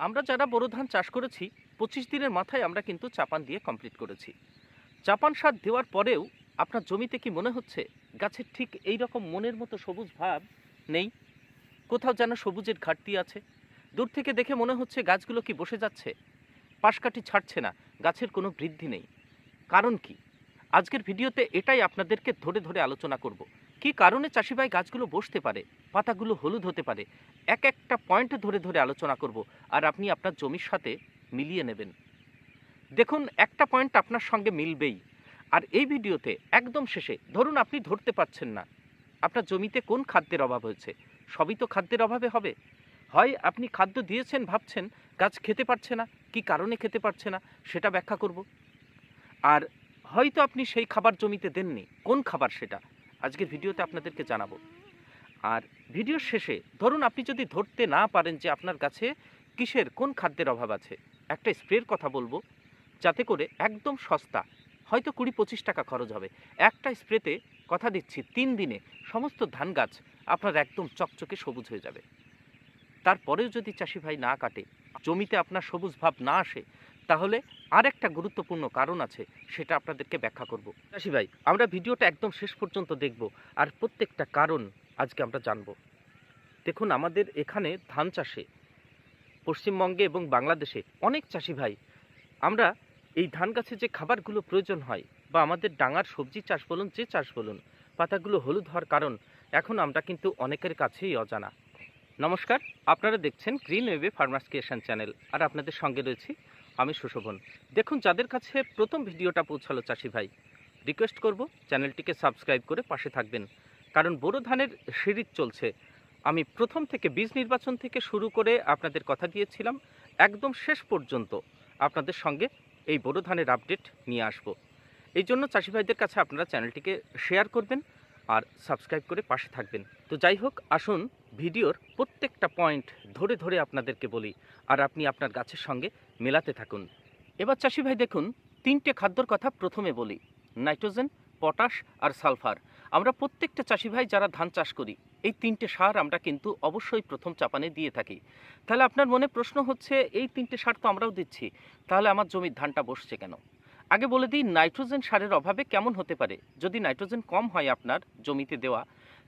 আমরা যারা বোরো ধান চাষ করেছি, পঁচিশ দিনের মাথায় আমরা কিন্তু চাপান দিয়ে কমপ্লিট করেছি। চাপান সার দেওয়ার পরেও আপনার জমিতে কি মনে হচ্ছে গাছের ঠিক এই রকম মনের মতো সবুজ ভাব নেই? কোথাও যেন সবুজের ঘাটতি আছে? দূর থেকে দেখে মনে হচ্ছে গাছগুলো কি বসে যাচ্ছে। পাশকাঠি ছাড়ছে না, গাছের কোনো বৃদ্ধি নেই। কারণ কি? আজকের ভিডিওতে এটাই আপনাদেরকে ধরে ধরে আলোচনা করব। কি কারণে চাষিভাই গাছগুলো বসতে পারে? পাতাগুলো হলুদ হতে পারে। এক একটা পয়েন্ট ধরে ধরে আলোচনা করব আর আপনি আপনার জমির সাথে মিলিয়ে নেবেন। দেখুন, একটা পয়েন্ট আপনার সঙ্গে মিলবেই। আর এই ভিডিওতে একদম শেষে, ধরুন আপনি ধরতে পারছেন না, আপনার জমিতে কোন খাদ্যের অভাব হয়েছে? সবই তো খাদ্যের অভাবে হবে। হয় আপনি খাদ্য দিয়েছেন, ভাবছেন, গাছ খেতে পারছে না, কি কারণে খেতে পারছে না, সেটা ব্যাখ্যা করব। আর হয়তো আপনি সেই খাবার জমিতে দেননি, কোন খাবার সেটা? আজকের ভিডিওতে আপনাদেরকে জানাব। আর ভিডিওর শেষে ধরুন আপনি যদি ধরতে না পারেন যে আপনার গাছে কিসের, কোন খাদ্যের অভাব আছে, একটা স্প্রের কথা বলব, যাতে করে একদম সস্তা, হয়তো কুড়ি পঁচিশ টাকা খরচ হবে। একটা স্প্রেতে কথা দিচ্ছি, তিন দিনে সমস্ত ধান গাছ আপনার একদম চকচকে সবুজ হয়ে যাবে। তারপরেও যদি চাষি ভাই না কাটে, জমিতে আপনার সবুজ ভাব না আসে তাহলে আর একটা গুরুত্বপূর্ণ কারণ আছে, সেটা আপনাদেরকে ব্যাখ্যা করব। চাষি ভাই, আমরা ভিডিওটা একদম শেষ পর্যন্ত দেখব আর প্রত্যেকটা কারণ আজকে আমরা জানব। দেখুন, আমাদের এখানে ধান চাষে, পশ্চিমবঙ্গে এবং বাংলাদেশে অনেক চাষি ভাই, আমরা এই ধান গাছে যে খাবারগুলো প্রয়োজন হয় বা আমাদের ডাঙার সবজি চাষ বলুন, যে চাষ বলুন, পাতাগুলো হলুদ হওয়ার কারণ এখন আমরা কিন্তু অনেকের কাছেই অজানা। নমস্কার, আপনারা দেখছেন গ্রিন ওয়েবে ফার্মার্স ক্রিয়েশন চ্যানেল আর আপনাদের সঙ্গে রয়েছি আমি সুশোভন। দেখুন যাদের কাছে প্রথম ভিডিওটা পৌঁছালো চাষি ভাই রিকোয়েস্ট করব চ্যানেলটিকে সাবস্ক্রাইব করে পাশে থাকবেন। কারণ বোরো ধানের সিরিজ চলছে। আমি প্রথম থেকে বীজ নির্বাচন থেকে শুরু করে আপনাদের কথা দিয়েছিলাম, একদম শেষ পর্যন্ত আপনাদের সঙ্গে এই বোরো ধানের আপডেট নিয়ে আসব। এই জন্য চাষি ভাইদের কাছে আপনারা চ্যানেলটিকে শেয়ার করবেন আর সাবস্ক্রাইব করে পাশে থাকবেন। তো যাই হোক, আসুন ভিডিওর প্রত্যেকটা পয়েন্ট ধরে ধরে আপনাদেরকে বলি, আর আপনি আপনার গাছের সঙ্গে মেলাতে থাকুন। এবার চাষি ভাই দেখুন, তিনটে খাদ্যর কথা প্রথমে বলি, নাইট্রোজেন, পটাশ আর সালফার। আমরা প্রত্যেকটা চাষি ভাই যারা ধান চাষ করি, এই তিনটে সার আমরা কিন্তু অবশ্যই প্রথম চাপানে দিয়ে থাকি। তাহলে আপনার মনে প্রশ্ন হচ্ছে, এই তিনটে সার তো আমরাও দিচ্ছি, তাহলে আমার জমির ধানটা বসছে কেন? আগে বলে দিই, নাইট্রোজেন সারের অভাবে কেমন হতে পারে? যদি নাইট্রোজেন কম হয় আপনার জমিতে দেওয়া,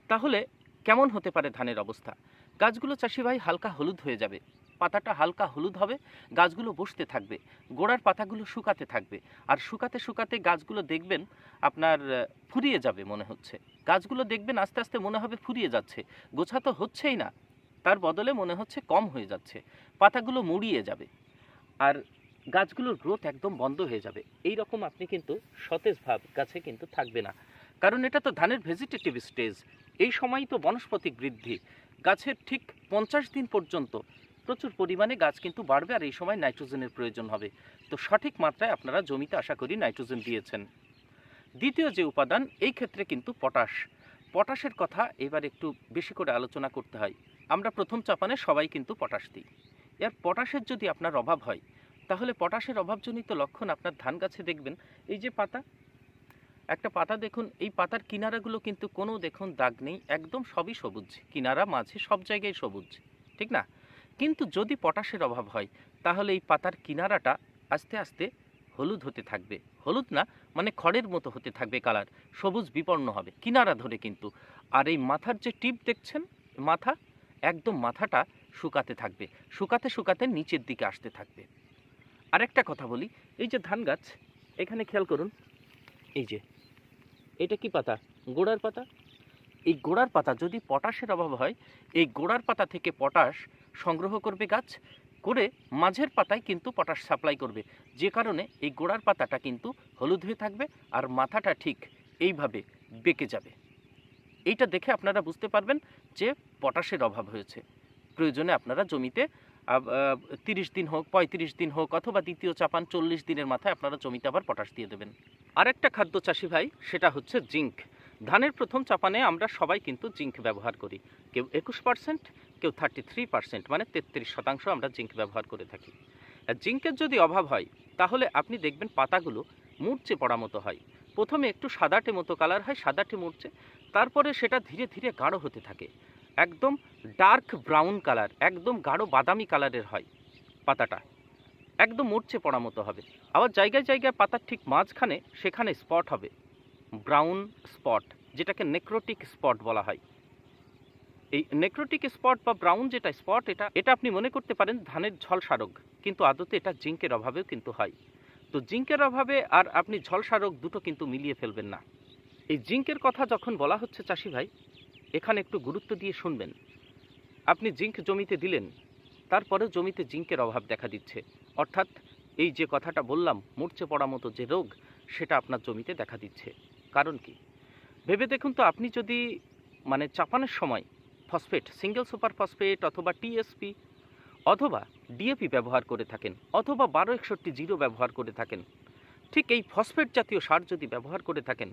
তাহলে কেমন হতে পারে ধানের অবস্থা? গাছগুলো চাষি ভাই হালকা হলুদ হয়ে যাবে। পাতাটা হালকা হলুদ হবে, গাছগুলো বসতে থাকবে, গোড়ার পাতাগুলো শুকাতে থাকবে। আর শুকাতে শুকাতে গাছগুলো দেখবেন আপনার ফুরিয়ে যাবে মনে হচ্ছে। গাছগুলো দেখবেন আস্তে আস্তে মনে হবে ফুরিয়ে যাচ্ছে। গোছা তো হচ্ছেই না, তার বদলে মনে হচ্ছে কম হয়ে যাচ্ছে। পাতাগুলো মুড়িয়ে যাবে। আর গাছগুলোর গ্রোথ একদম বন্ধ হয়ে যাবে। এই রকম আপনি কিন্তু সতেজ ভাব গাছে কিন্তু থাকবে না। কারণ এটা তো ধানের ভেজিটেটিভ স্টেজ এই সময়ই তো বনস্পতিক বৃদ্ধি। গাছের ঠিক পঞ্চাশ দিন পর্যন্ত প্রচুর পরিমাণে গাছ কিন্তু বাড়বে আর এই সময় নাইট্রোজেনের প্রয়োজন হবে। তো সঠিক মাত্রায় আপনারা জমিতে আশা করি নাইট্রোজেন দিয়েছেন। দ্বিতীয় যে উপাদান, এই ক্ষেত্রে কিন্তু পটাশ। পটাশের কথা এবার একটু বেশি করে আলোচনা করতে হয়। আমরা প্রথম চাপানে সবাই কিন্তু পটাশ দিই। এর পটাশের যদি আপনার অভাব হয়, তাহলে পটাশের অভাবজনিত লক্ষণ আপনার ধান গাছে দেখবেন। এই যে পাতা একটা পাতা দেখুন, এই পাতার কিনারাগুলো কিন্তু কোনো দেখুন দাগ নেই, একদম সবই সবুজ। কিনারা মাঝে সব জায়গায় সবুজ, ঠিক না? কিন্তু যদি পটাশের অভাব হয়, তাহলে এই পাতার কিনারাটা আস্তে আস্তে হলুদ হতে থাকবে। হলুদ না মানে খড়ের মতো হতে থাকবে কালার, সবুজ বিপন্ন হবে, কিনারা ধরে কিন্তু। আর এই মাথার যে টিপ দেখছেন, মাথা, একদম মাথাটা শুকাতে থাকবে, শুকাতে শুকাতে নিচের দিকে আসতে থাকবে। আরেকটা কথা বলি, এই যে ধান গাছ এখানে খেয়াল করুন এই যে, এটা কি পাতা? গোড়ার পাতা? এই গোড়ার পাতা যদি পটাশের অভাব হয়, এই গোড়ার পাতা থেকে পটাশ সংগ্রহ করবে গাছ, করে মাঝের পাতায় কিন্তু পটাশ সাপ্লাই করবে। যে কারণে এই গোড়ার পাতাটা কিন্তু হলুদ হয়ে থাকবে আর মাথাটা ঠিক এইভাবে বেঁকে যাবে। এইটা দেখে আপনারা বুঝতে পারবেন যে পটাশের অভাব হয়েছে। প্রয়োজনে আপনারা জমিতে তিরিশ দিন হোক, পঁয়ত্রিশ দিন হোক, অথবা দ্বিতীয় চাপান চল্লিশ দিনের মাথায় আপনারা জমিতে আবার পটাশ দিয়ে দেবেন। আরেকটা খাদ্য চাষি ভাই, সেটা হচ্ছে জিঙ্ক। ধানের প্রথম চাপানে আমরা সবাই কিন্তু জিঙ্ক ব্যবহার করি। কেউ একুশ পার্সেন্ট, কেউ থার্টি থ্রি পার্সেন্ট মানে তেত্রিশ শতাংশ আমরা জিঙ্ক ব্যবহার করে থাকি। জিঙ্কের যদি অভাব হয়, তাহলে আপনি দেখবেন পাতাগুলো মুড়চে পড়া মতো হয়। প্রথমে একটু সাদাটে মতো কালার হয়, সাদাটে মুড়চে, তারপরে সেটা ধীরে ধীরে গাঢ় হতে থাকে। একদম ডার্ক ব্রাউন কালার, একদম গাঢ় বাদামি কালারের হয় পাতাটা। একদম মরচে পড়া মতো হবে। আবার জায়গায় জায়গায় পাতার ঠিক মাঝখানে সেখানে স্পট হবে। ব্রাউন স্পট যেটাকে নেক্রোটিক স্পট বলা হয়। এই নেক্রোটিক স্পট বা ব্রাউন যেটা স্পট এটা এটা আপনি মনে করতে পারেন ধানের ঝলসা রোগ কিন্তু আদতে এটা জিঙ্কের অভাবেও কিন্তু হয়। তো জিঙ্কের অভাবে আর আপনি ঝলসা রোগ দুটো কিন্তু মিলিয়ে ফেলবেন না। এই জিঙ্কের কথা যখন বলা হচ্ছে চাষি ভাই এখানে একটু গুরুত্ব দিয়ে শুনবেন। আপনি জিঙ্ক জমিতে দিলেন, তারপরেও জমিতে জিঙ্কের অভাব দেখা দিচ্ছে। অর্থাৎ এই যে কথাটা বললাম মূর্ছে পড়া মতো যে রোগ, সেটা আপনার জমিতে দেখা দিচ্ছে। কারণ কি? ভেবে দেখুন তো, আপনি যদি মানে চাপানের সময় ফসফেট সিঙ্গেল সুপার ফসফেট অথবা টিএসপি অথবা ডিএপি ব্যবহার করে থাকেন, অথবা বারো একষট্টি জিরো ব্যবহার করে থাকেন, ঠিক এই ফসফেট জাতীয় সার যদি ব্যবহার করে থাকেন,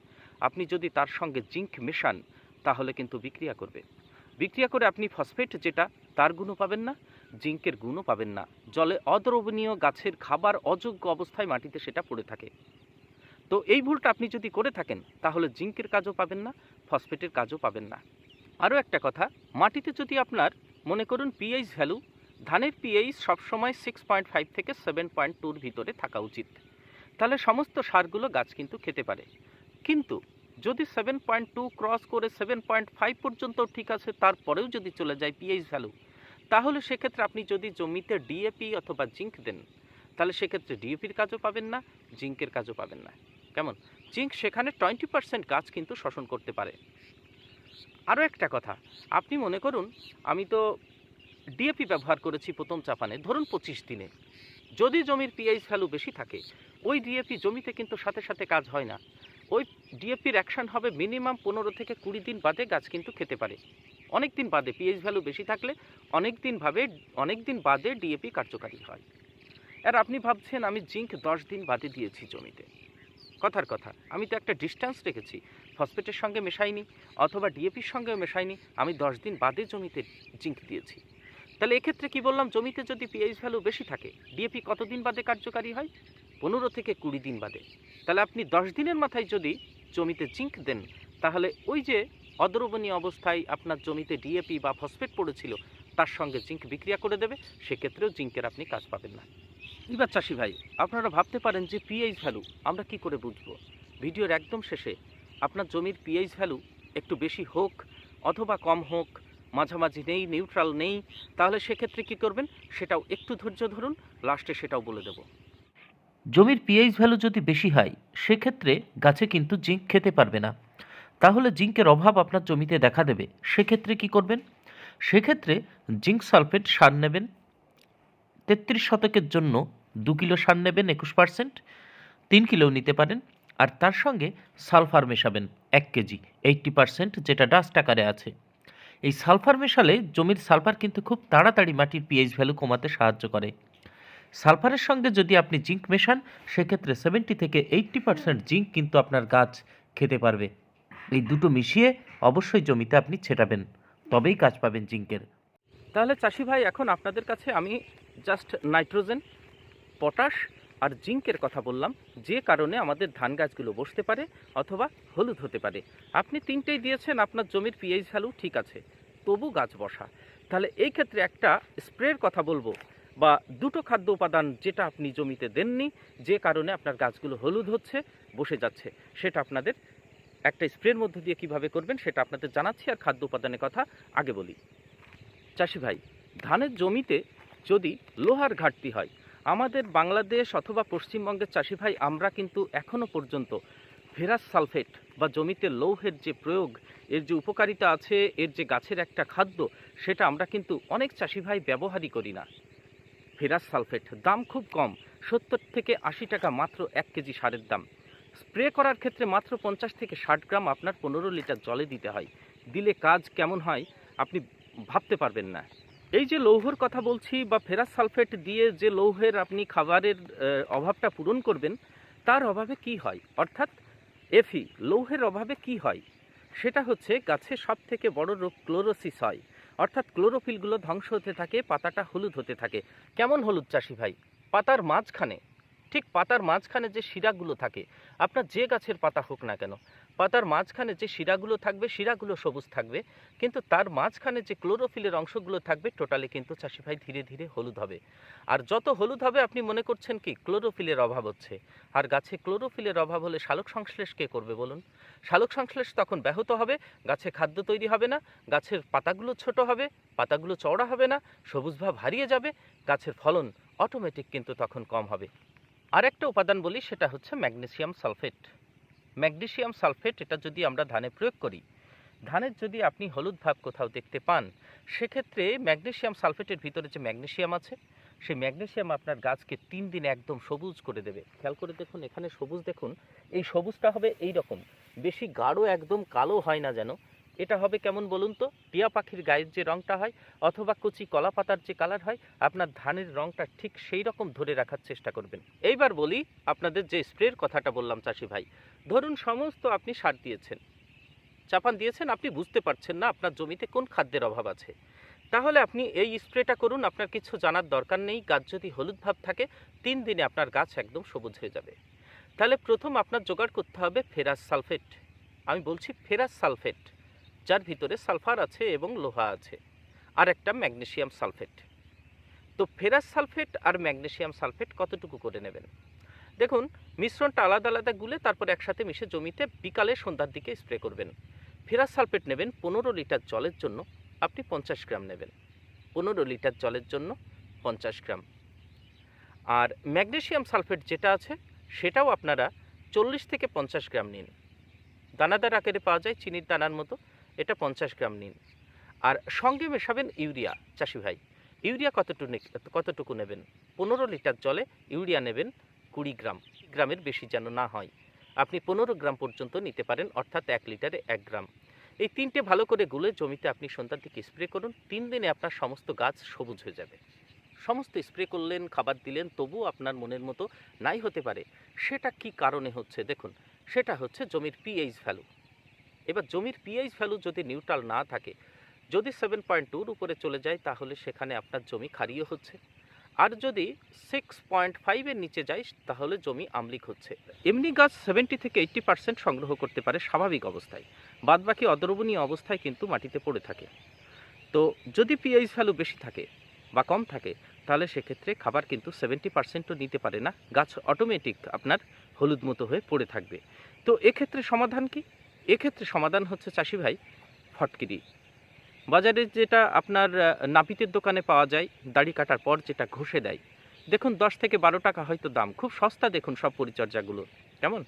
আপনি যদি তার সঙ্গে জিঙ্ক মেশান তাহলে কিন্তু বিক্রিয়া করবে। বিক্রিয়া করে আপনি ফসফেট যেটা, তার গুণও পাবেন না, জিঙ্কের গুণও পাবেন না। জলে অদ্রবণীয় গাছের খাবার অযোগ্য অবস্থায় মাটিতে সেটা পড়ে থাকে। তো এই ভুলটা আপনি যদি করে থাকেন, তাহলে জিঙ্কের কাজও পাবেন না ফসফেটের কাজও পাবেন না। আরও একটা কথা, মাটিতে যদি আপনার, মনে করুন পিএইচ ভ্যালু ধানের পিএইচ সবসময় সিক্স পয়েন্ট ফাইভ থেকে সেভেন পয়েন্ট টুর ভিতরে থাকা উচিত। তাহলে সমস্ত সারগুলো গাছ কিন্তু খেতে পারে। কিন্তু যদি সেভেন পয়েন্ট টু ক্রস করে সেভেন পয়েন্ট ফাইভ পর্যন্ত ঠিক আছে, তারপরেও যদি চলে যায় পিএইচ ভ্যালু তাহলে সেক্ষেত্রে আপনি যদি জমিতে ডিএপি অথবা জিঙ্ক দেন, তাহলে সেক্ষেত্রে ডিএপির কাজও পাবেন না জিঙ্কের কাজও পাবেন না। কেমন? জিঙ্ক সেখানে টোয়েন্টি পার্সেন্ট গাছ কিন্তু শোষণ করতে পারে। আরও একটা কথা, আপনি মনে করুন, আমি তো ডিএপি ব্যবহার করেছি প্রথম চাপানে, ধরুন পঁচিশ দিনে। যদি জমির পিএইচ ভ্যালু বেশি থাকে, ওই ডিএপি জমিতে কিন্তু সাথে সাথে কাজ হয় না। ওই ডিএপির অ্যাকশন হবে মিনিমাম পনেরো থেকে কুড়ি দিন বাদে গাছ কিন্তু খেতে পারে। অনেক দিন বাদে পিএইচ ভ্যালু বেশি থাকলে অনেক দিন ভাবে, অনেক দিন বাদে ডিএপি কার্যকারী হয়। আর আপনি ভাবছেন, আমি জিঙ্ক দশ দিন বাদে দিয়েছি জমিতে। কথার কথা, আমি তো একটা ডিস্টেন্স রেখেছি। ফসফেটের সঙ্গে মেশাইনি, অথবা ডিএপির সঙ্গেও মেশাইনি, আমি দশ দিন বাদে জমিতে জিঙ্ক দিয়েছি। তাহলে এক্ষেত্রে কি বললাম, জমিতে যদি পিএইচ ভ্যালু বেশি থাকে ডিএপি কতদিন বাদে কার্যকারী হয়? পনেরো থেকে কুড়ি দিন বাদে। তাহলে আপনি দশ দিনের মাথায় যদি জমিতে জিঙ্ক দেন, তাহলে ওই যে অদ্রবণীয় অবস্থায় আপনার জমিতে ডিএপি বা ফসফেট পড়েছিল, তার সঙ্গে জিঙ্ক বিক্রিয়া করে দেবে, সেক্ষেত্রেও জিঙ্কের আপনি কাজ পাবেন না। এবার চাষি ভাই, আপনারা ভাবতে পারেন যে পিএইচ ভ্যালু আমরা কি করে বুঝব? ভিডিওর একদম শেষে আপনার জমির পিএইচ ভ্যালু একটু বেশি হোক অথবা কম হোক, মাঝামাঝি নেই, নিউট্রাল নেই, তাহলে সেক্ষেত্রে কি করবেন? সেটাও একটু ধৈর্য ধরুন, লাস্টে সেটাও বলে দেব। জমির পিএইচ ভ্যালু যদি বেশি হয়, সেক্ষেত্রে গাছে কিন্তু জিঙ্ক খেতে পারবে না। তাহলে জিঙ্কের অভাব আপনার জমিতে দেখা দেবে। সেক্ষেত্রে কি করবেন? সেক্ষেত্রে জিঙ্ক সালফেট সার নেবেন। তেত্রিশ শতকের জন্য দু কিলো সার নেবেন, একুশ পার্সেন্ট তিন কিলোও নিতে পারেন। আর তার সঙ্গে সালফার মেশাবেন, এক কেজি, এইট্টি পার্সেন্ট যেটা ডাস্ট আকারে আছে। এই সালফার মেশালে জমির সালফার কিন্তু খুব তাড়াতাড়ি মাটির পিএইচ ভ্যালু কমাতে সাহায্য করে। সালফারের সঙ্গে যদি আপনি জিঙ্ক মেশান, সেক্ষেত্রে সেভেন্টি থেকে এইট্টি পার্সেন্ট জিঙ্ক কিন্তু আপনার গাছ খেতে পারবে। এই দুটো মিশিয়ে অবশ্যই জমিতে আপনি ছেটাবেন, তবেই কাজ পাবেন জিঙ্কের। তাহলে চাষি ভাই, এখন আপনাদের কাছে আমি জাস্ট নাইট্রোজেন পটাশ আর জিঙ্কের কথা বললাম। যে কারণে আমাদের ধান গাছগুলো বসতে পারে অথবা হলুদ হতে পারে। আপনি তিনটেই দিয়েছেন, আপনার জমির পিএইচ ভ্যালু ঠিক আছে, তবু গাছ বসা। তাহলে এই ক্ষেত্রে একটা স্প্রের কথা বলব। বা দুটো খাদ্য উপাদান যেটা আপনি জমিতে দেননি, যে কারণে আপনার গাছগুলো হলুদ হচ্ছে, বসে যাচ্ছে। সেটা আপনাদের একটা স্প্রের মধ্য দিয়ে কীভাবে করবেন সেটা আপনাদের জানাচ্ছি, আর খাদ্য উপাদানের কথা আগে বলি। চাষি ভাই, ধানের জমিতে যদি লোহার ঘাটতি হয়, আমাদের বাংলাদেশ অথবা পশ্চিমবঙ্গের চাষি ভাই, আমরা কিন্তু এখনও পর্যন্ত ফেরাস সালফেট বা জমিতে লৌহের যে প্রয়োগ, এর যে উপকারিতা আছে, এর যে গাছের একটা খাদ্য, সেটা আমরা কিন্তু অনেক চাষি ভাই ব্যবহারই করি না। Ferrous sulphate. দাম খুব কম, সত্তর থেকে আশি টাকা মাত্র এক কেজি সারের দাম। স্প্রে করার ক্ষেত্রে মাত্র পঞ্চাশ থেকে ষাট গ্রাম আপনার পনেরো লিটার জলে দিতে হয়। দিলে কাজ কেমন হয়, আপনি ভাবতে পারবেন না। এই যে লৌহর কথা বলছি বা ফেরাস সালফেট দিয়ে যে লৌহের আপনি খাবারের অভাবটা পূরণ করবেন, তার অভাবে কি হয়? অর্থাৎ এফি লৌহের অভাবে কি হয়? সেটা হচ্ছে গাছে সব থেকে বড় রোগ ক্লোরোসিস হয়। অর্থাৎ ক্লোরোফিলগুলো ধ্বংস হতে থাকে, পাতাটা হলুদ হতে থাকে। কেমন হলুদ চাষি ভাই? পাতার মাঝখানে। ঠিক পাতার মাঝখানে যে শিরাগুলো থাকে, আপনার যে গাছের পাতা হোক না কেন, পাতার মাঝখানে যে শিরাগুলো থাকবে, শিরাগুলো সবুজ থাকবে, কিন্তু তার মাঝখানে যে ক্লোরোফিলের অংশগুলো থাকবে, টোটালি কিন্তু চাষি ভাই ধীরে ধীরে হলুদ হবে। আর যত হলুদ হবে, আপনি মনে করছেন কি, ক্লোরোফিলের অভাব হচ্ছে। আর গাছে ক্লোরোফিলের অভাব হলে শালক সংশ্লেষ কে করবে বলুন? শালক সংশ্লেষ তখন ব্যাহত হবে, গাছে খাদ্য তৈরি হবে না, গাছের পাতাগুলো ছোট হবে, পাতাগুলো চওড়া হবে না, সবুজ ভাব হারিয়ে যাবে, গাছের ফলন অটোমেটিক কিন্তু তখন কম হবে। আরেকটা উপাদান বলি, সেটা হচ্ছে ম্যাগনেসিয়াম সালফেট। ম্যাগনেসিয়াম সালফেট, এটা যদি আমরা ধানে প্রয়োগ করি, ধানের যদি আপনি হলুদ ভাব কোথাও দেখতে পান, সেক্ষেত্রে ম্যাগনেসিয়াম সালফেটের ভিতরে যে ম্যাগনেসিয়াম আছে, সেই ম্যাগনেসিয়াম আপনার গাছকে তিন দিনে একদম সবুজ করে দেবে। খেয়াল করে দেখুন, এখানে সবুজ দেখুন, এই সবুজটা হবে এই রকম বেশি গাঢ় একদম কালো হয় না যেন এটা হবে কেমন বলুন তো? টিয়া পাখির গায়ের যে রংটা হয় অথবা কচি কলা পাতার যে কালার হয়, আপনার ধানের রংটা ঠিক সেই রকম ধরে রাখার চেষ্টা করবেন। এইবার বলি আপনাদের যে স্প্রের কথাটা বললাম চাষি ভাই। ধরুন সমস্ত আপনি সার দিয়েছেন। চাপান দিয়েছেন, আপনি বুঝতে পারছেন না আপনার জমিতে কোন খাদ্যের অভাব আছে। তাহলে আপনি এই স্প্রেটা করুন, আপনার কিছু জানার দরকার নেই, গাছ যদি হলুদ ভাব থাকে, তিন দিনে আপনার গাছ একদম সবুজ হয়ে যাবে। তাহলে প্রথম আপনার জোগাড় করতে হবে ফেরাস সালফেট। আমি বলছি ফেরাস সালফেট। যার ভিতরে সালফার আছে এবং লোহা আছে, আর একটা ম্যাগনেশিয়াম সালফেট। তো ফেরাস সালফেট আর ম্যাগনেশিয়াম সালফেট কতটুকু করে নেবেন? দেখুন, মিশ্রণটা আলাদা আলাদা গুলে তারপর একসাথে মিশে জমিতে বিকালে সন্ধ্যার দিকে স্প্রে করবেন। ফেরাস সালফেট নেবেন পনেরো লিটার জলের জন্য, আপনি পঞ্চাশ গ্রাম নেবেন। পনেরো লিটার জলের জন্য পঞ্চাশ গ্রাম। আর ম্যাগনেশিয়াম সালফেট যেটা আছে, সেটাও আপনারা চল্লিশ থেকে পঞ্চাশ গ্রাম নিন। দানাদার আকারে পাওয়া যায় চিনির দানার মতো এটা পঞ্চাশ গ্রাম নিন। আর সঙ্গে মেশাবেন ইউরিয়া, চাষি ভাই। ইউরিয়া কতটুকু কতটুকু নেবেন? পনেরো লিটার জলে ইউরিয়া নেবেন কুড়ি গ্রাম, গ্রামের বেশি যেন না হয়। আপনি পনেরো গ্রাম পর্যন্ত নিতে পারেন, অর্থাৎ এক লিটারে এক গ্রাম। এই তিনটে ভালো করে গুলে জমিতে আপনি সন্ধ্যার দিকে স্প্রে করুন, তিন দিনে আপনার সমস্ত গাছ সবুজ হয়ে যাবে। সমস্ত স্প্রে করলেন, খাবার দিলেন তবুও আপনার মনের মতো নাই হতে পারে। সেটা কি কারণে হচ্ছে? দেখুন, সেটা হচ্ছে জমির পিএইচ ভ্যালু এবার জমির পিএইচ ভ্যালু যদি নিউট্রাল না থাকে, যদি সেভেন পয়েন্ট টুর উপরে চলে যায়, তাহলে সেখানে আপনার জমি ক্ষারীয় হচ্ছে। আর যদি সিক্স পয়েন্ট ফাইভের নিচে যায়, তাহলে জমি আমলিক হচ্ছে। এমনি গাছ সেভেন্টি থেকে এইট্টি পার্সেন্ট সংগ্রহ করতে পারে স্বাভাবিক অবস্থায়। বাদবাকি অদ্রবণীয় অবস্থায় কিন্তু মাটিতে পড়ে থাকে। তো যদি পিএইচ ভ্যালু বেশি থাকে বা কম থাকে, তাহলে সেক্ষেত্রে খাবার কিন্তু সেভেন্টি পার্সেন্টও নিতে পারে না। গাছ অটোমেটিক আপনার হলুদ মতো হয়ে পড়ে থাকবে। তো এক্ষেত্রে সমাধান কি? এক্ষেত্রে সমাধান হচ্ছে চাষি ভাই ফটকিরি। বাজারে যেটা আপনার নাপিতের দোকানে পাওয়া যায়, দাড়ি কাটার পর যেটা ঘষে দেয়। দেখুন, দশ থেকে বারো টাকা হয়তো দাম। খুব সস্তা দেখুন সব পরিচর্যাগুলো। কেমন?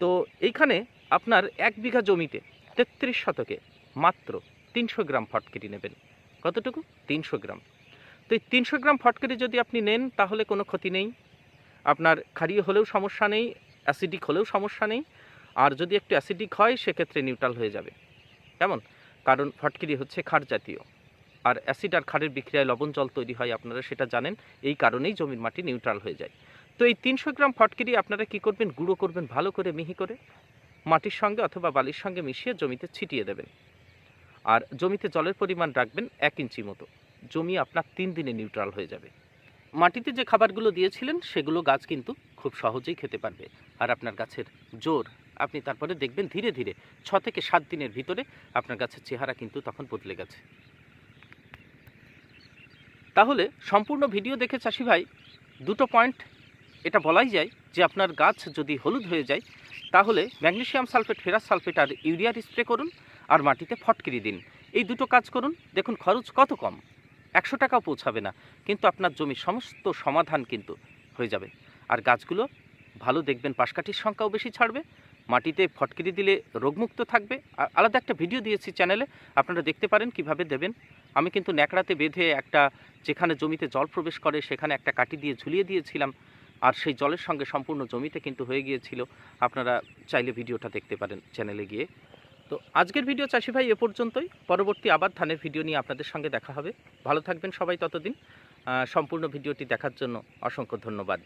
তো এইখানে আপনার এক বিঘা জমিতে তেত্রিশ শতকে মাত্র তিনশো গ্রাম ফটকিরি নেবেন। কতটুকু? তিনশো গ্রাম। তো এই তিনশো গ্রাম ফটকিরি যদি আপনি নেন, তাহলে কোনো ক্ষতি নেই। আপনার ক্ষারীয় হলেও সমস্যা নেই, অ্যাসিডিক হলেও সমস্যা নেই। আর যদি একটু অ্যাসিডিক হয়, সেক্ষেত্রে নিউট্রাল হয়ে যাবে। কেমন? কারণ ফটকিরি হচ্ছে ক্ষার জাতীয়। আর অ্যাসিড আর ক্ষারের বিক্রিয়ায় লবণ জল তৈরি হয়, আপনারা সেটা জানেন। এই কারণেই জমির মাটি নিউট্রাল হয়ে যায়। তো এই তিনশো গ্রাম ফটকিরি আপনারা কি করবেন? গুঁড়ো করবেন ভালো করে, মিহি করে। মাটির সঙ্গে অথবা বালির সঙ্গে মিশিয়ে জমিতে ছিটিয়ে দেবেন। আর জমিতে জলের পরিমাণ রাখবেন এক ইঞ্চি মতো। জমি আপনার তিন দিনে নিউট্রাল হয়ে যাবে। মাটিতে যে খাবারগুলো দিয়েছিলেন, সেগুলো গাছ কিন্তু খুব সহজেই খেতে পারবে। আর আপনার গাছের জোর আপনি তারপরে দেখবেন ধীরে ধীরে ছ থেকে সাত দিনের ভিতরে আপনার গাছের চেহারা কিন্তু তখন বদলে গেছে। তাহলে সম্পূর্ণ ভিডিও দেখে চাষি ভাই, দুটো পয়েন্ট এটা বলাই যায় যে আপনার গাছ যদি হলুদ হয়ে যায়, তাহলে ম্যাগনেসিয়াম সালফেট, ফেরাস সালফেট আর ইউরিয়ার স্প্রে করুন আর মাটিতে ফটকিরি দিন। এই দুটো কাজ করুন, দেখুন খরচ কত কম। একশো টাকাও পৌঁছাবে না, কিন্তু আপনার জমির সমস্ত সমাধান কিন্তু হয়ে যাবে। আর গাছগুলো ভালো দেখবেন, পাশকাঠির সংখ্যাও বেশি ছাড়বে মাটিতে ফটকিরি দিলে রোগমুক্ত থাকবে। আর আলাদা একটা ভিডিও দিয়েছি চ্যানেলে, আপনারা দেখতে পারেন কীভাবে দেবেন। আমি কিন্তু ন্যাকড়াতে বেঁধে একটা, যেখানে জমিতে জল প্রবেশ করে, সেখানে একটা কাটি দিয়ে ঝুলিয়ে দিয়েছিলাম। আর সেই জলের সঙ্গে সম্পূর্ণ জমিতে কিন্তু হয়ে গিয়েছিল। আপনারা চাইলে ভিডিওটা দেখতে পারেন চ্যানেলে গিয়ে। তো আজকের ভিডিও চাষি ভাই এ পর্যন্তই। পরবর্তী আবার ধানের ভিডিও নিয়ে আপনাদের সঙ্গে দেখা হবে। ভালো থাকবেন সবাই ততদিন। সম্পূর্ণ ভিডিওটি দেখার জন্য অসংখ্য ধন্যবাদ।